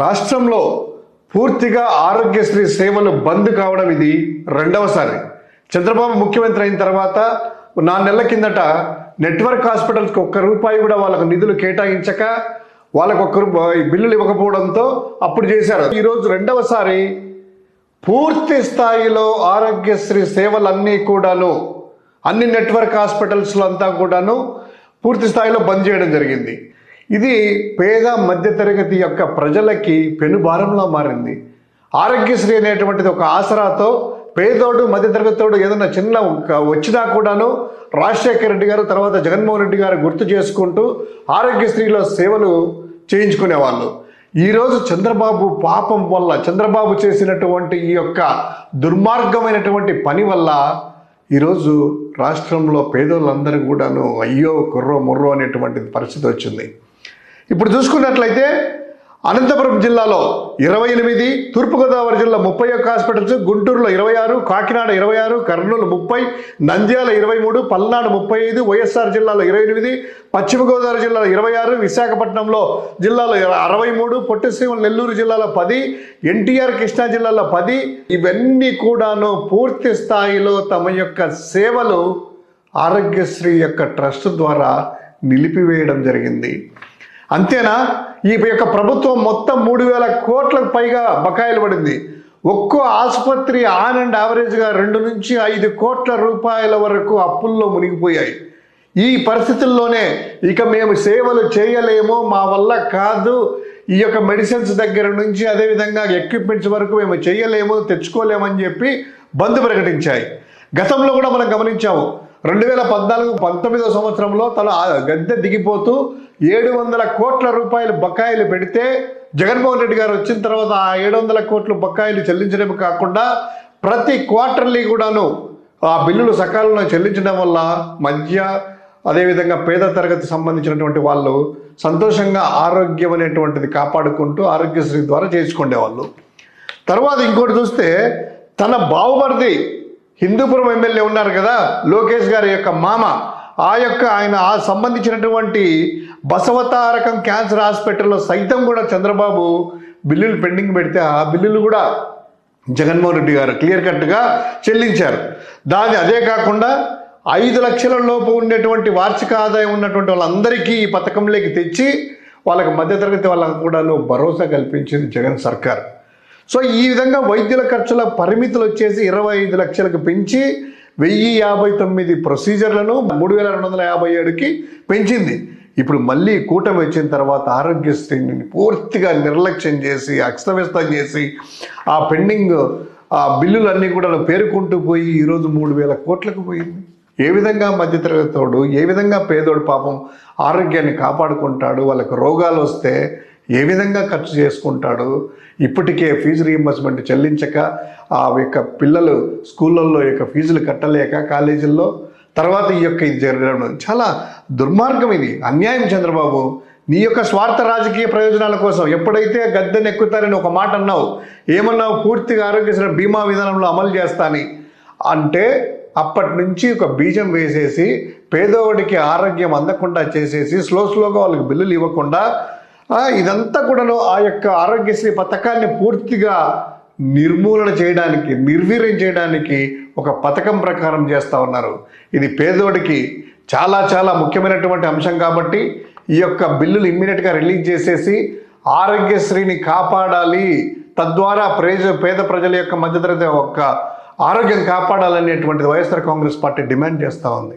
రాష్ట్రంలో పూర్తిగా ఆరోగ్యశ్రీ సేవలు బంద్ కావడం ఇది రెండవసారి. చంద్రబాబు ముఖ్యమంత్రి అయిన తర్వాత నాలుగు నెలల కిందట నెట్వర్క్ హాస్పిటల్స్కి ఒక్క రూపాయి కూడా వాళ్ళకు నిధులు కేటాయించక వాళ్ళకు ఒక్క రూపాయి బిల్లులు ఇవ్వకపోవడంతో అప్పుడు చేశారు. ఈరోజు రెండవసారి పూర్తి స్థాయిలో ఆరోగ్యశ్రీ సేవలన్నీ కూడాను అన్ని నెట్వర్క్ హాస్పిటల్స్లో అంతా కూడాను పూర్తి స్థాయిలో బంద్ చేయడం జరిగింది. ఇది పేద మధ్యతరగతి యొక్క ప్రజలకి పెనుభారంలా మారింది. ఆరోగ్యశ్రీ అనేటువంటిది ఒక ఆసరాతో పేదోడు మధ్యతరగతోడు ఏదైనా చిన్న వచ్చినా కూడాను రాజశేఖర రెడ్డి గారు తర్వాత జగన్మోహన్ రెడ్డి గారు గుర్తు చేసుకుంటూ ఆరోగ్యశ్రీలో సేవలు చేయించుకునేవాళ్ళు. ఈరోజు చంద్రబాబు పాపం వల్ల చంద్రబాబు చేసినటువంటి ఈ యొక్క దుర్మార్గమైనటువంటి పని వల్ల ఈరోజు రాష్ట్రంలో పేదోళ్ళందరూ కూడాను అయ్యో కుర్రో ముర్రో అనేటువంటి పరిస్థితి వచ్చింది. ఇప్పుడు చూసుకున్నట్లయితే అనంతపురం జిల్లాలో ఇరవై ఎనిమిది తూర్పుగోదావరి జిల్లా ముప్పై ఒక్క హాస్పిటల్స్ గుంటూరులో ఇరవై ఆరు కాకినాడ ఇరవై ఆరు కర్నూలు ముప్పై నంద్యాల ఇరవై మూడు పల్నాడు ముప్పై ఐదు వైఎస్ఆర్ జిల్లాలో ఇరవై ఎనిమిది పశ్చిమ గోదావరి జిల్లాలో ఇరవై ఆరు విశాఖపట్నంలో జిల్లాలో అరవై మూడు పొట్టిసీమ నెల్లూరు జిల్లాలో పది ఎన్టీఆర్ కృష్ణా జిల్లాలో పది. ఇవన్నీ కూడాను పూర్తి స్థాయిలో తమ యొక్క సేవలు ఆరోగ్యశ్రీ యొక్క ట్రస్ట్ ద్వారా నిలిపివేయడం జరిగింది. అంతేనా? ఈ యొక్క ప్రభుత్వం మొత్తం మూడు వేల కోట్లకు పైగా బకాయిలు పడింది. ఒక్కో ఆసుపత్రి ఆన్ అండ్ యావరేజ్గా రెండు నుంచి ఐదు కోట్ల రూపాయల వరకు అప్పుల్లో మునిగిపోయాయి. ఈ పరిస్థితుల్లోనే ఇక మేము సేవలు చేయలేము మా వల్ల కాదు. ఈ యొక్క మెడిసిన్స్ దగ్గర నుంచి అదేవిధంగా ఎక్విప్మెంట్స్ వరకు మేము చేయలేము తెచ్చుకోలేమని చెప్పి బంద్ ప్రకటించాయి. గతంలో కూడా మనం గమనించాము. రెండు వేల పద్నాలుగు పంతొమ్మిదో సంవత్సరంలో తన ఆ గద్దె దిగిపోతూ ఏడు వందల కోట్ల రూపాయలు బకాయిలు పెడితే జగన్మోహన్ రెడ్డి గారు వచ్చిన తర్వాత ఆ ఏడు వందల కోట్లు బకాయిలు చెల్లించడమే కాకుండా ప్రతి క్వార్టర్లీ కూడాను ఆ బిల్లులు సకాలంలో చెల్లించడం వల్ల మధ్య అదేవిధంగా పేద తరగతి సంబంధించినటువంటి వాళ్ళు సంతోషంగా ఆరోగ్యం అనేటువంటిది కాపాడుకుంటూ ఆరోగ్యశ్రీ ద్వారా చేసుకునేవాళ్ళు తర్వాత ఇంకోటి చూస్తే తన బావమరిది హిందూపురం ఎమ్మెల్యే ఉన్నారు కదా లోకేష్ గారి యొక్క మామ ఆ యొక్క ఆయన ఆ సంబంధించినటువంటి బసవతారకం క్యాన్సర్ హాస్పిటల్లో సైతం కూడా చంద్రబాబు బిల్లులు పెండింగ్ పెడితే ఆ బిల్లులు కూడా జగన్మోహన్ రెడ్డి గారు క్లియర్ కట్గా చెల్లించారు. దాని అదే కాకుండా ఐదు లక్షల లోపు ఉండేటువంటి వార్షిక ఆదాయం ఉన్నటువంటి వాళ్ళందరికీ ఈ పథకంలోకి తెచ్చి వాళ్ళకి మధ్యతరగతి వాళ్ళకు కూడా భరోసా కల్పించింది జగన్ సర్కార్. సో ఈ విధంగా వైద్యుల ఖర్చుల పరిమితులు వచ్చేసి ఇరవై ఐదు లక్షలకు పెంచి వెయ్యి యాభై తొమ్మిది ప్రొసీజర్లను మూడు వేల రెండు వందల యాభై ఏడుకి పెంచింది. ఇప్పుడు మళ్ళీ కూటమి వచ్చిన తర్వాత ఆరోగ్యశ్రీని పూర్తిగా నిర్లక్ష్యం చేసి అస్తవ్యస్తం చేసి ఆ పెండింగ్ ఆ బిల్లులన్నీ కూడా పేరుకుంటూ పోయి ఈరోజు మూడు వేల కోట్లకు పోయింది. ఏ విధంగా మధ్యతరగతోడు ఏ విధంగా పేదోడు పాపం ఆరోగ్యాన్ని కాపాడుకుంటాడు వాళ్ళకి రోగాలు వస్తే ఏ విధంగా ఖర్చు చేసుకుంటాడు? ఇప్పటికే ఫీజు రీఎంబర్స్మెంట్ చెల్లించక ఆ యొక్క పిల్లలు స్కూళ్ళల్లో యొక్క ఫీజులు కట్టలేక కాలేజీల్లో తర్వాత ఈ యొక్క ఇది జరగడం చాలా దుర్మార్గం ఇది. అన్యాయం చంద్రబాబు. నీ యొక్క స్వార్థ రాజకీయ ప్రయోజనాల కోసం ఎప్పుడైతే గద్దెనెక్కుతారని ఒక మాట అన్నావు ఏమన్నావు? పూర్తిగా ఆరోగ్యశ్రీ బీమా విధానంలో అమలు చేస్తాని అంటే అప్పటి నుంచి ఒక బీజం వేసేసి పేదోడికి ఆరోగ్యం అందకుండా చేసేసి స్లో స్లోగా వాళ్ళకి బిల్లులు ఇవ్వకుండా ఇదంతా కూడాను ఆ యొక్క ఆరోగ్యశ్రీ పథకాన్ని పూర్తిగా నిర్మూలన చేయడానికి నిర్వీర్యం చేయడానికి ఒక పథకం ప్రకారం చేస్తూ ఉన్నారు. ఇది పేదోడికి చాలా చాలా ముఖ్యమైనటువంటి అంశం కాబట్టి ఈ యొక్క బిల్లులు ఇమ్మీడియట్గా రిలీజ్ చేసేసి ఆరోగ్యశ్రీని కాపాడాలి. తద్వారా ప్రేజ పేద ప్రజల యొక్క మధ్యతరగతి యొక్క ఆరోగ్యం కాపాడాలనేటువంటిది వైఎస్ఆర్ కాంగ్రెస్ పార్టీ డిమాండ్ చేస్తూ ఉంది.